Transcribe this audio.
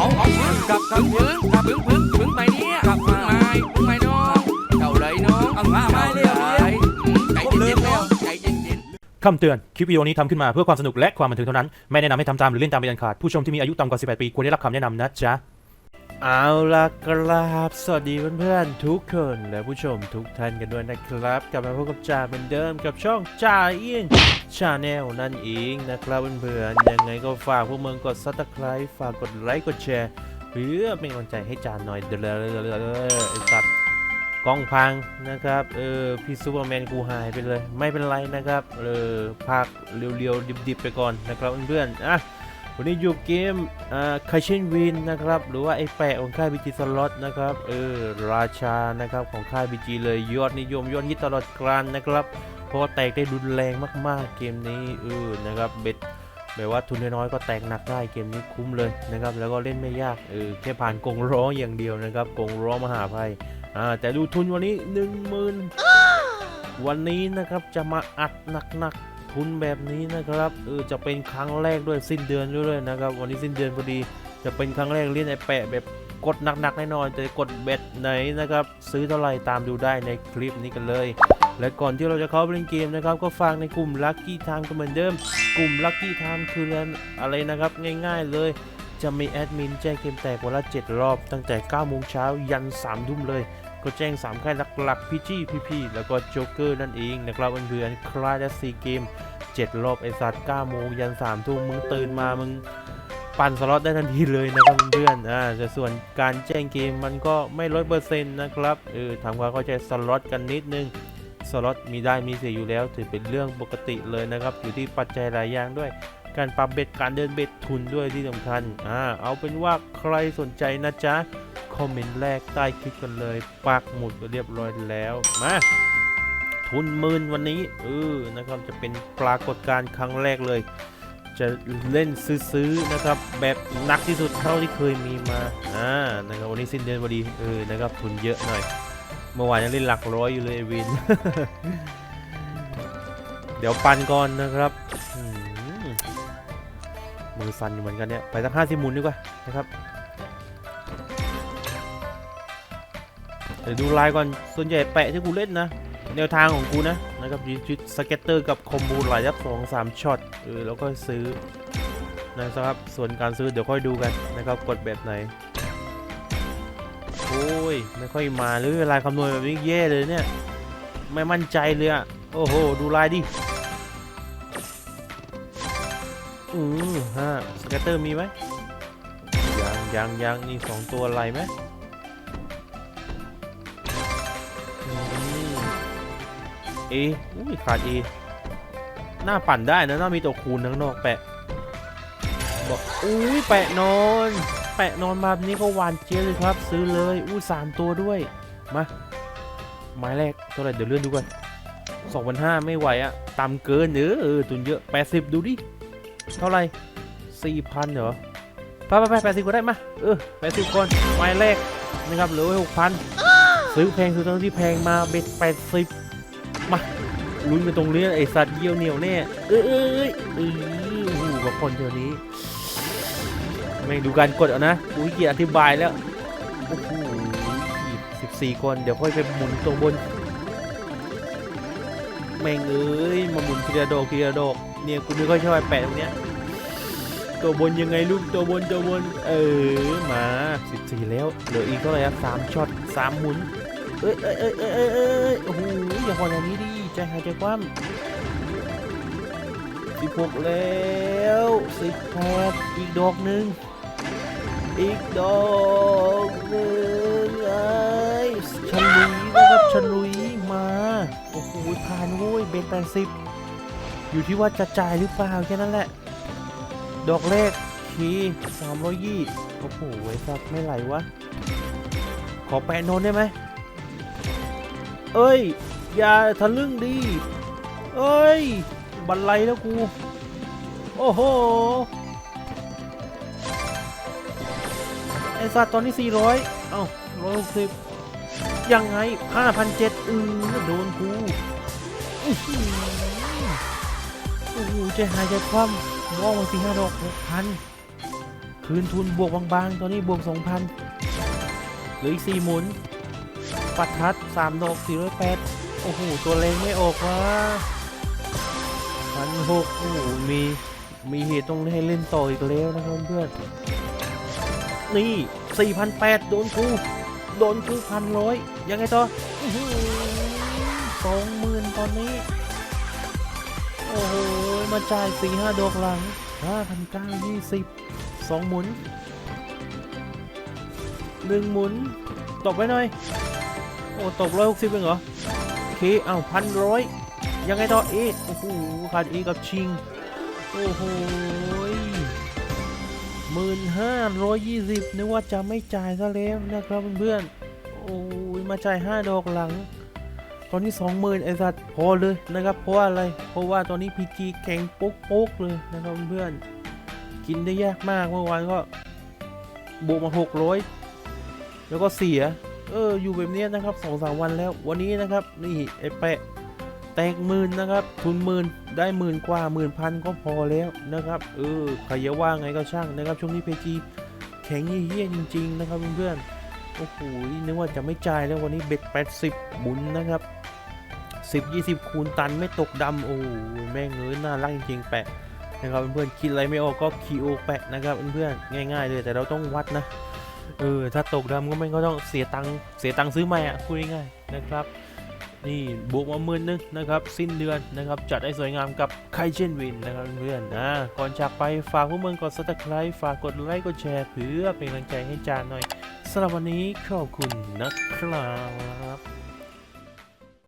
เอาเอาพึ่งกับกับพึ่งกับพึ่งพึ่งพึ่งไปเนี่ยกลับพึ่งไม่พึ่งไม่น้องเก่าเลยน้องเอามามาเลยใจเย็นๆแล้วใจเย็นๆคำเตือน คลิปวิดีโอนี้ทำขึ้นมาเพื่อความสนุกและความบันเทิงเท่านั้น ไม่แนะนำให้ทำตามหรือเล่นตามเป็นอันขาด ผู้ชมที่มีอายุต่ำกว่า 18 ปีควรได้รับคำแนะนำนะจ๊ะ เอาล่ะครับสวัสดีเพื่อนๆ ทุกคนและผู้ชมทุกท่านกันด้วยนะครับ กลับมาพบกับจ่าเหมือนเดิมกับช่องจ่าเอียงชาแนลนั่นเองนะครับเพื่อนๆยังไงก็ฝากพวกมึงกดซับสไคร b ์ฝากกดไลค์กดแชร์เพื่อเป็นกำลังใจให้จ่าหน่อยเด้อไอ้สัตว์กล้องพังนะครับเออพี่ซูเปอร์แมนกูหายไปเลย ไม่เป็นไรนะครับเออภาคเรียวๆดิบๆไปก่อนนะครับเพื่อนๆอะ วันนี้อยู่เกมอ่าคาเชนวินนะครับ หรือว่าไอ้แปะของค่ายบีจีสล็อตนะครับ เออ ราชานะครับของค่ายบีจีเลยยอดนิยมยอดฮิตตลอดกาลนะครับ เพราะว่าแตกได้รุนแรงมากๆเกมนี้เออนะครับเบ็ดแบบว่าทุนน้อยๆก็แตกหนักได้เกมนี้คุ้มเลยนะครับ แล้วก็เล่นไม่ยากเออแค่ผ่านกรงร้ออย่างเดียวนะครับกรงร้อมหาภัยอ่าแต่ดูทุนวันนี้หนึ่งหมื่นวันนี้นะครับจะมาอัดหนักๆ ทุนแบบนี้นะครับเออจะเป็นครั้งแรกด้วยสิ้นเดือนด้วยนะครับ วันนี้สิ้นเดือนพอดี จะเป็นครั้งแรกเล่นไอแปะแบบกดหนักๆแน่นอนแต่กดเบ็ดไหนนะครับ ซื้อเท่าไหร่ตามดูได้ในคลิปนี้กันเลย และก่อนที่เราจะเข้าไปเล่นเกมนะครับ ก็ฝากในกลุ่ม Lucky Time ก็เหมือนเดิม กลุ่ม Lucky Time คืออะไรนะครับ ง่ายๆเลยจะมีแอดมินแจ้งเกมแตกวันละ 7 รอบตั้งแต่9โมงเช้ายัน3ทุ่มเลย ก็แจ้ง 3 ค่ายหลักๆพีจีพีพีแล้วก็โจ๊กเกอร์นั่นเองนะครับเพื่อนๆคลายและซีเกม 7 รอบไอสัตว์9โมงยัน3ทุ่มมึงตื่นมามึงปั่นสล็อตได้ทันทีเลยนะครับเพื่อนๆอ่าแต่ส่วนการแจ้งเกมมันก็ไม่ร้อยเปอร์เซ็นต์นะครับเออทำความเข้าใจสล็อตกันนิดนึงสล็อตมีได้มีเสียอยู่แล้วถือเป็นเรื่องปกติเลยนะครับ อยู่ที่ปัจจัยหลายอย่างด้วย การปรับเบ็ดการเดินเบ็ดทุนด้วยที่สำคัญอ่าเอาเป็นว่าใครสนใจนะจ๊ะ คอมเมนต์แรกใต้คลิปกันเลย ปักหมุดเรียบร้อยแล้ว มาทุนหมื่นวันนี้เออนะครับจะเป็นปรากฏการณ์ครั้งแรกเลย จะเล่นซื้อๆนะครับ แบบหนักที่สุดเท่าที่เคยมีมาอ่านะครับวันนี้สิ้นเดือนพอดีเออนะครับทุนเยอะหน่อยเมื่อวานยังเล่นหลักร้อยอยู่เลยไอ้วิน เดี๋ยวปันก่อนนะครับมมือสั่นอยู่เหมือนกันเนี่ยไปสักห้าสิบหมุนดีกว่านะครับ ดี๋ยวดูลายก่อน ส่วนใหญ่แปะที่กูเล่นนะ แนวทางของกูนะนะครับยูจิสเก็ตเตอร์กับคอมบูหลายยับสองสามช็อตเออแล้วก็ซื้อนะครับ ส่วนการซื้อเดี๋ยวค่อยดูกันนะครับ กดแบบไหน โอ้ย ไม่ค่อยมาหรือลายคำนวณแบบนี้แย่เลยเนี่ย ไม่มั่นใจเลยอะโอ้โห ดูลายดิ อือฮะสเก็ตเตอร์มีไหมยังยังยังนี่สองตัวอะไรไหม เออุ้ยขาดเอหน้าปั่นได้นะ น่ามีตัวคูณข้งนอกแปะ บอกอุ้ยแปะนอน แปะนอนมาแบบนี้ก็หวานเจี๊ยบเลยครับ ซื้อเลยอู้สามตัวด้วย มาไม้แรกเท่าไหร่เดี๋ยวเลื่อนดูกันสองพันห้าไม่ไหวอะต่ำเกินเออเออตุนเยอะแปดสิบดูดิ เท่าไหร่สี่พันเหรอไปไปไปแปดสิบก็ได้มา เออแปดสิบก่อนไม้แรกนะครับเหลือหกพัน ซื้อแพงซื้อตอนที่แพงมาเบ็ดแปดสิบมาลุ้นกันตรงนี้ไอสัตว์เยี่ยวเหนียวแน่เอ้ยเอ้ยเอ้ยเอ้ยโอ้โหกับคนเท่านี้แม่งดูการกดเอานะอุ้ยเกียรอธิบายแล้วโอ้โหสิบสี่คนเดี๋ยวค่อยไปหมุนตรงบนแม่งเอ้ยมาหมุนทีละดอกทีละดอกเนี่ยกูไม่ค่อยชอบไอแปะตรงเนี้ยตัวบนยังไงลูกตัวบนตัวบนเออมาสิบสี่แล้วเหลืออีกเท่าไหร่ครับสามช็อตสามหมุน เอ้ยเอ้ยเอ้ยเอ้ยเอ้ยเอ้ยโอ้โหอย่าพออย่างนี้ดิใจหายใจคว่ำสิบหกแล้วสิบแปดอีกดอกหนึ่งอีกดอกหนึ่งไอ้ฉลุยนะครับฉลุยมา โอ้โหผ่านโว้ยเบนแปดสิบอยู่ที่ว่าจะจ่ายหรือเปล่าแค่นั้นแหละ ดอกแรกคีสามร้อยยี่โอ้โหไอ้สัตว์ไม่ไหลวะ ขอแปะโนนได้ไหม เอ้ย อย่าทะลึ่งดิเอ้ย บันไลแล้วกู โอ้โห ไอสัตว์ตอนนี้ 400 เอ้า160 ยังไง5,700อือโดนกูโอ้โหใจหายใจคว่ำมองมาสี่ห้าดอก6,000คคืนทุนบวกบางๆ ตอนนี้บวก 2,000 เหลืออีก 4 หมุน ปัดทัด3ดอก408โอ้โห ตัวเล็งไม่ออกวะพันหกโอ้โห มี มีเหตุต้องให้เล่นต่ออีกแล้วนะครับเพื่อน นี่4,800โดนกูโดนกูพันร้อยยังไงต่อสองหมื่นตอนนี้ โอ้โห มาจ่ายสี่ห้าดอกหลังห้าพันเก้ายี่สิบสองหมุนหนึ่งหมุนตกไปหน่อย อ้ตกร้อยหกสิบเองเหรอโอเคอ้าวพันร้อยยังไงต่อเอ๊ะโอ้โหขาดเอกับชิง โอ้โหหมื่นห้าร้อยยี่สิบนึกว่าจะไม่จ่ายซะแล้วนะครับเพื่อนๆโอ้ยมาจ่ายห้าดอกหลัง ตอนนี้สองหมื่นไอ้สัตว์พอเลยนะครับ เพราะว่าอะไร เพราะว่าตอนนี้พีจีแข็งโป๊กๆเลยนะครับเพื่อนๆกินได้ยากมากเมื่อวานก็บวกมาหกร้อยแล้วก็เสีย เอออยู่แบบนี้นะครับสองสามวันแล้ววันนี้นะครับ นี่ไอ้แปะแตกหมื่นนะครับ ทุนหมื่นได้หมื่นกว่าหมื่นพันก็พอแล้วนะครับเออใครจะว่าไงก็ช่างนะครับ ช่วงนี้เพจีแข็งเหี้ยจริง ๆ นะครับเพื่อนๆโอ้โหนึกว่าจะไม่จ่ายแล้ววันนี้เบ็ด80หมุนนะครับ10 20คูณตันไม่ตกดำโอ้แม่งเอ้ยน่ารักจริงๆแปะนะครับเพื่อนๆคิดอะไรไม่ออกก็คีโอแปะนะครับเพื่อนๆง่าย ๆ เลยแต่เราต้องวัดนะ เออถ้าตกดำก็ไม่ก็ต้องเสียตังค์เสียตังค์ซื้อใหม่อะคุยง่ายๆนะครับนี่บวกมาหมื่นหนึงนะครับสิ้นเดือนนะครับจัดให้สวยงามกับไคเชนวินนะครับเพื่อนนะก่อนจากไปฝากพวกมึงกดซับสไครต์ฝากกดไลค์กดแชร์เพื่อเป็นกำลังใจให้จานหน่อยสำหรับวันนี้ขอบคุณนะครับ